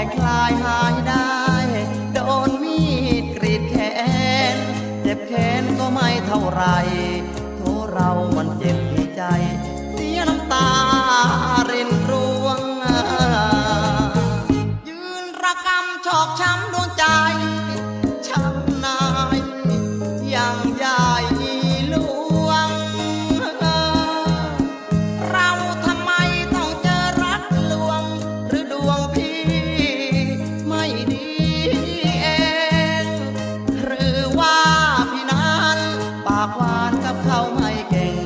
ไม่คลายหายได้ โดนมีดกรีดแขน เจ็บแขนก็ไม่เท่าไรโทษเรามันเจ็บที่ใจ เสียน้ำตา เขาไม่เก่ง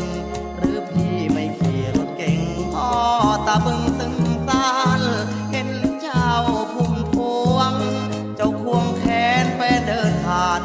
หรือพี่ไม่ขี่รถเก่งพ่อตาบึงตึงตาลเห็นเจ้าพุ่มพวง เจ้าควงแขนไปเดินผ่าน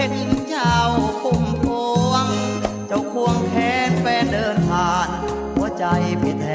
เห็นเจ้าพุ่มพวง เจ้าควงแขนแฟนเดินผ่าน หัวใจพี่แท